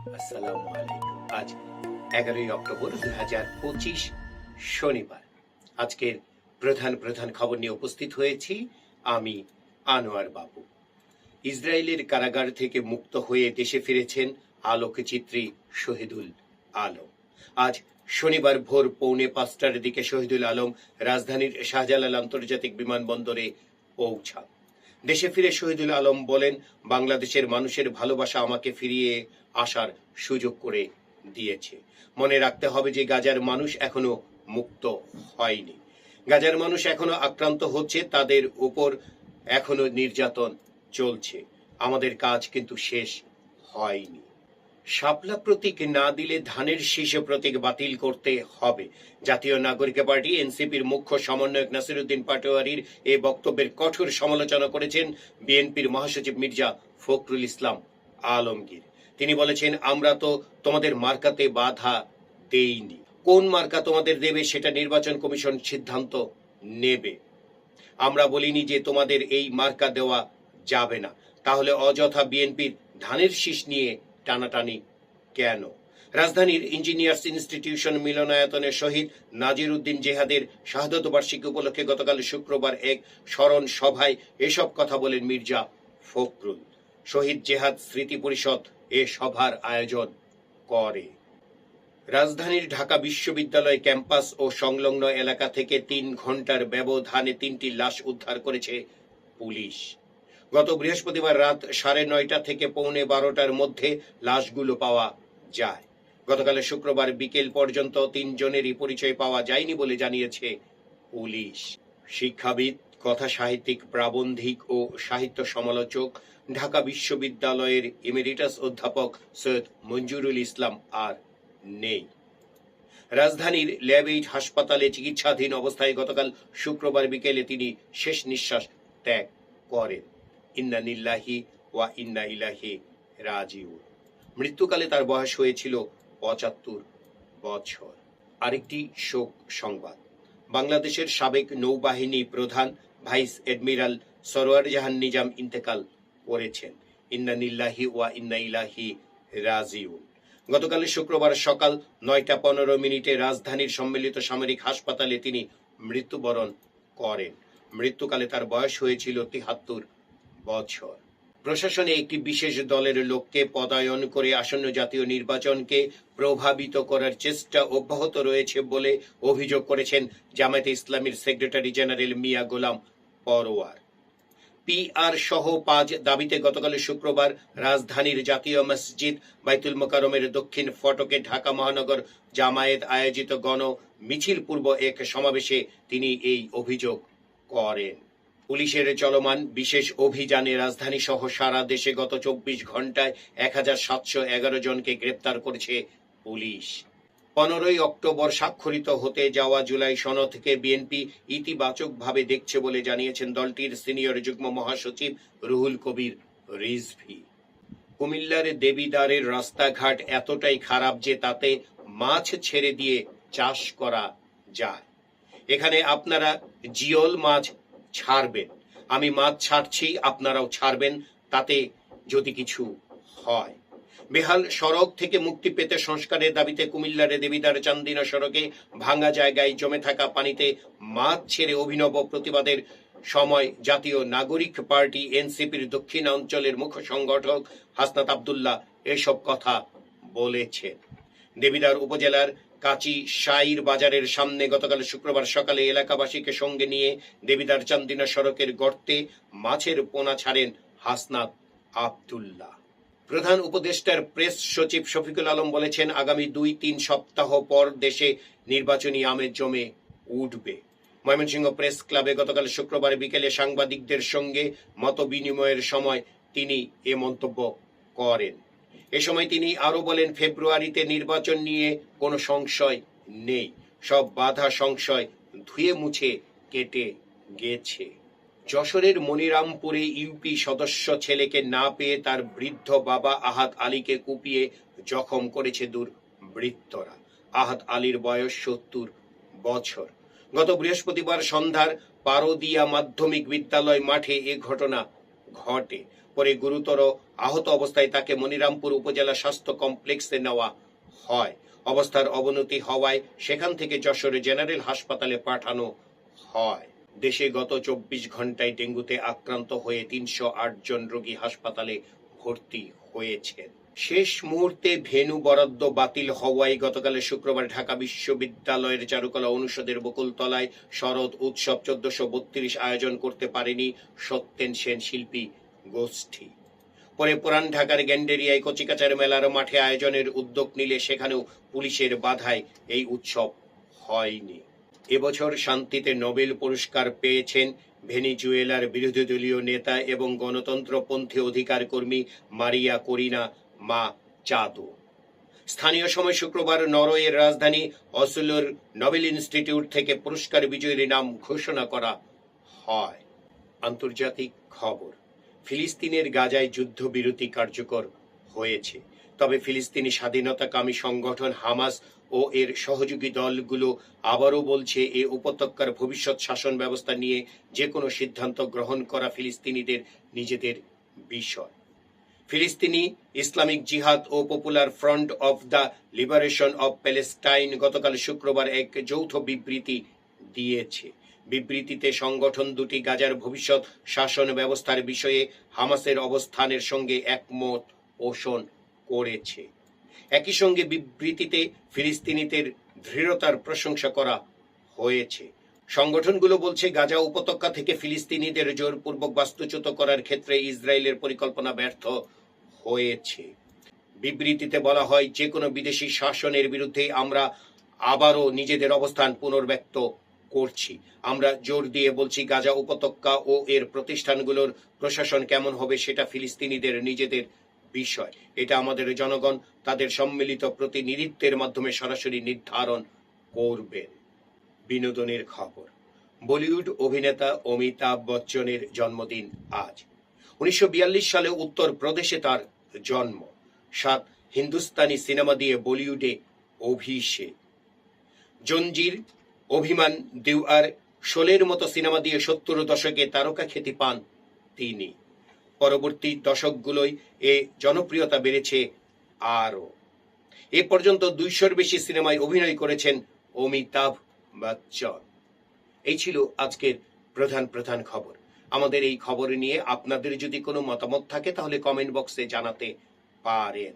আসসালামু আলাইকুম। আজ এগারোই অক্টোবর দুই হাজার পঁচিশ শনিবার। আজকের প্রধান প্রধান খবর নিয়ে উপস্থিত হয়েছি আমি, আনোয়ার বাবু। ইসরায়েলের কারাগার থেকে মুক্ত হয়ে দেশে ফিরেছেন আলোকচিত্রী শহীদুল আলম। আজ শনিবার ভোর পৌনে পাঁচটার দিকে শহীদুল আলম রাজধানীর শাহজালাল আন্তর্জাতিক বিমানবন্দরে পৌঁছান। দেশে ফিরে শহীদুল আলম বলেন, বাংলাদেশের মানুষের ভালোবাসা আমাকে ফিরিয়ে আসার সুযোগ করে দিয়েছে। মনে রাখতে হবে যে গাজার মানুষ এখনও মুক্ত হয়নি। গাজার মানুষ এখনও আক্রান্ত হচ্ছে, তাদের উপর এখনও নির্যাতন চলছে। আমাদের কাজ কিন্তু শেষ হয়নি। শাপলা প্রতীক না দিলে ধানের শীর্ষ প্রতীক বাতিল করতে হবে। জাতীয় নাগরিক পার্টি, এনসিপির মুখ্য সমন্বয়ক নাসিরুদ্দিন পাটোয়ারির এ বক্তব্যের কঠোর সমালোচনা করেছেন বিএনপির মহাসচিব মির্জা ফখরুল ইসলাম আলমগীর। তিনি বলেছেন, আমরা তো তোমাদের মার্কাতে বাধা দেইনি। কোন মার্কা তোমাদের দেবে সেটা নির্বাচন কমিশন সিদ্ধান্ত নেবে। আমরা বলিনি যে তোমাদের এই মার্কা দেওয়া যাবে না। তাহলে অযথা বিএনপির ধানের শীষ নিয়ে টানাটানি কেন? রাজধানীর ইঞ্জিনিয়ার্স ইনস্টিটিউশন মিলনায়তনে শহীদ নাজির উদ্দিন জেহাদের শাহাদত বার্ষিকী উপলক্ষে গতকাল শুক্রবার এক স্মরণ সভায় এসব কথা বলেন মির্জা ফখরুল। শহীদ জেহাদ স্মৃতি পরিষদ এ সভার আয়োজন করে। রাজধানীর ঢাকা বিশ্ববিদ্যালয় ক্যাম্পাস ও সংলগ্ন এলাকা থেকে তিন ঘণ্টার ব্যবধানে তিনটি লাশ উদ্ধার করেছে পুলিশ। গত বৃহস্পতিবার রাত সাড়ে নয়টা থেকে পৌনে বারোটার মধ্যে লাশগুলো পাওয়া যায়। গতকাল শুক্রবার বিকেল পর্যন্ত তিনজনেরই পরিচয় পাওয়া যায়নি বলে জানিয়েছে পুলিশ। শিক্ষাবিদ, কথা সাহিত্যিক, প্রাবন্ধিক ও সাহিত্য সমালোচক, ঢাকা বিশ্ববিদ্যালয়ের ইমেরিটাস অধ্যাপক সৈয়দ মঞ্জুরুল ইসলাম আর নেই। রাজধানীর ল্যাবেইজ হাসপাতালে চিকিৎসাধীন অবস্থায় গতকাল শুক্রবার বিকেলে তিনি শেষ নিঃশ্বাস ত্যাগ করেন। ইন্না নিল্লাহি ওয়া ইন্না ইলাহি রাজিউ মৃত্যুকালে তার বয়স হয়েছিল পঁচাত্তর বছর। আরেকটি শোক সংবাদ। বাংলাদেশের সাবেক নৌবাহিনী প্রধান ভাইস এডমিরাল সরোয়ার জাহান নিজাম ইন্তেকাল করেছেন। ইন্না নিল্লাহি ওয়া ইন্না ইলাহি রাজিউন গতকাল শুক্রবার সকাল নয়টা পনেরো মিনিটে রাজধানীর সম্মিলিত সামরিক হাসপাতালে তিনি মৃত্যুবরণ করেন। মৃত্যুকালে তার বয়স হয়েছিল তিহাত্তর বছর। প্রশাসনে একটি বিশেষ দলের লোককে পদায়ন করে আসন্ন জাতীয় নির্বাচনকে প্রভাবিত করার চেষ্টা অব্যাহত রয়েছে বলে অভিযোগ করেছেন জামায়াতে ইসলামীর secretary general Mia Golam Parwar PR সহ পাঁচ দাবিতে গতকাল শুক্রবার রাজধানীর জাতীয় মসজিদ বাইতুল মোকারমের দক্ষিণ ফটকে ঢাকা মহানগর জামায়াত আয়োজিত গণ মিছিল পূর্ব এক সমাবেশে তিনি এই অভিযোগ করেন। পুলিশের চলমান বিশেষ অভিযানে রাজধানী সহ সারা দেশে গত চব্বিশ ঘন্টায় এক হাজার সাতশো এগারো জনকে গ্রেপ্তার করেছে পুলিশ। পনেরোই অক্টোবর স্বাক্ষরিত হতে যাওয়া জুলাই সনদকে বিএনপি ইতিবাচকভাবে দেখছে বলে জানিয়েছেন দলটির সিনিয়র যুগ্ম মহাসচিব রুহুল কবির রিজভি। কুমিল্লার দেবিদারের রাস্তাঘাট এতটাই খারাপ যে তাতে মাছ ছেড়ে দিয়ে চাষ করা যায়। এখানে আপনারা জিওল মাছ ছাড়বেন। আমি মাছ ছাড়ছি, আপনারাও ছাড়বেন, তাতে যদি কিছু হয়। বেহাল সড়ক থেকে মুক্তি পেতে সংস্কারের দাবিতে কুমিল্লার দেবিদার চান্দিনা সড়কে ভাঙা জায়গায় জমে থাকা পানিতে মাছ ছেড়ে অভিনব প্রতিবাদের সময় জাতীয় নাগরিক পার্টি এনসিপির দক্ষিণাঞ্চলের মুখ্য সংগঠক হাসনাত আবদুল্লাহ এসব কথা বলেছেন। দেবিদার উপজেলার কাচি শাইর বাজারের সামনে গতকাল শুক্রবার সকালে এলাকাবাসীকে সঙ্গে নিয়ে দেবিদার চান্দিনা সড়কের গর্তে মাছের পোনা ছাড়েন হাসনাত আবদুল্লাহ। প্রধান উপদেষ্টার প্রেস সচিব শফিকুল আলম বলেছেন, আগামী দুই তিন সপ্তাহ পর দেশে নির্বাচনী আমের জমে উঠবে। ময়মনসিংহ প্রেস ক্লাবে গতকাল শুক্রবার বিকেলে সাংবাদিকদের সঙ্গে মত বিনিময়ের সময় তিনি এ মন্তব্য করেন। এ সময় তিনি আরও বলেন, ফেব্রুয়ারিতে নির্বাচন নিয়ে কোনো সংশয় নেই। সব বাধা সংশয় ধুয়ে মুছে কেটে গেছে। যশোরের মনিরামপুরে ইউপি সদস্য ছেলেকে না পেয়ে তার বৃদ্ধ বাবা আহাত আলীকে কুপিয়ে জখম করেছে দুর্বৃত্তরা। আহাত আলীর বয়স সত্তর বছর। গত বৃহস্পতিবার সন্ধ্যার পারদিয়া মাধ্যমিক বিদ্যালয় মাঠে এ ঘটনা ঘটে। পরে গুরুতর আহত অবস্থায় তাকে মনিরামপুর উপজেলা স্বাস্থ্য কমপ্লেক্সে নেওয়া হয়। অবস্থার অবনতি হওয়ায় সেখান থেকে যশোর জেনারেল হাসপাতালে পাঠানো হয়। দেশে গত চব্বিশ ঘন্টায় ডেঙ্গুতে আক্রান্ত হয়ে তিনশো জন রোগী হাসপাতালে ভর্তি হয়েছেন শেষ মুহূর্তে ভেনু বরাদ্দ বাতিল হওয়ায় গতকাল শুক্রবার ঢাকা বিশ্ববিদ্যালয়ের চারুকলা অনুষদের বকুলতলায় শরৎ উৎসব চোদ্দশো আয়োজন করতে পারেনি সত্যেন সেন শিল্পী গোষ্ঠী। পরে পুরান ঢাকার গ্যান্ডেরিয়ায় কচিকাচার মেলার মাঠে আয়োজনের উদ্যোগ নিলে সেখানেও পুলিশের বাধায় এই উৎসব হয়নি। এবছর শান্তিতে নোবেল পুরস্কার পেয়েছেন ভেনিজুয়েলার বিরোধী দলীয় নেতা এবং গণতন্ত্রপন্থী অধিকার কর্মী মারিয়া করিনা মা চাদো স্থানীয় সময় শুক্রবার নরওয়ের রাজধানী অসলোর নোবেল ইনস্টিটিউট থেকে পুরস্কার বিজয়ীর নাম ঘোষণা করা হয়। আন্তর্জাতিক খবর। ফিলিস্তিনের গাজায় যুদ্ধবিরতি কার্যকর হয়েছে। তবে ফিলিস্তিনি স্বাধীনতাকামী সংগঠন হামাস ও এর সহযোগী দলগুলো আবারও বলছে, এ উপত্যকার ভবিষ্যৎ শাসন ব্যবস্থা নিয়ে যে কোনো সিদ্ধান্ত গ্রহণ করা ফিলিস্তিনিদের নিজেদের বিষয়। ফিলিস্তিনি ইসলামিক জিহাদ ও popular front of the liberation of Palestine গতকাল শুক্রবার এক যৌথ বিবৃতি দিয়েছে। বিবৃতিতে সংগঠন দুটি গাজার ভবিষ্যৎ শাসন ব্যবস্থার বিষয়ে হামাসের অবস্থানের সঙ্গে একমত পোষণ করেছে। একই সঙ্গে বিবৃতিতে ফিলিস্তিনিদের দৃঢ়তার প্রশংসা করা হয়েছে। সংগঠনগুলো বলছে, গাজা উপত্যকা থেকে ফিলিস্তিনিদের জোরপূর্বক বাস্তুচ্যুত করার ক্ষেত্রে ইসরায়েলের পরিকল্পনা ব্যর্থ হয়েছে। বিবৃতিতে বলা হয়, যে কোনো বিদেশি শাসনের বিরুদ্ধে আমরা আবারও নিজেদের অবস্থান পুনর্ব্যক্ত করছি। আমরা জোর দিয়ে বলছি, গাজা উপত্যকা ও এর প্রতিষ্ঠানগুলোর প্রশাসন কেমন হবে সেটা ফিলিস্তিনিদের নিজেদের বিষয়। এটা আমাদের জনগণ, তাদের সম্মিলিত প্রতিনিধিত্বের মাধ্যমে সরাসরি নির্ধারণ করবেন। বিনোদনের খবর। বলিউড অভিনেতা অমিতাভ বচ্চনের জন্মদিন আজ। উনিশশো বিয়াল্লিশ সালে উত্তর প্রদেশে তার জন্ম। সাত হিন্দুস্তানি সিনেমা দিয়ে বলিউডে অভিষেক। জঞ্জির অভিমান দেওয়ার শোলের মতো সিনেমা দিয়ে সত্তর দশকে তারকা খ্যাতি পান তিনি। পরবর্তী দশকগুলোয় এ জনপ্রিয়তা বেড়েছে আরও। এ পর্যন্ত দুইশোর বেশি সিনেমায় অভিনয় করেছেন অমিতাভ বচ্চন। এই ছিল আজকের প্রধান প্রধান খবর। আমাদের এই খবর নিয়ে আপনাদের যদি কোনো মতামত থাকে তাহলে কমেন্ট বক্সে জানাতে পারেন।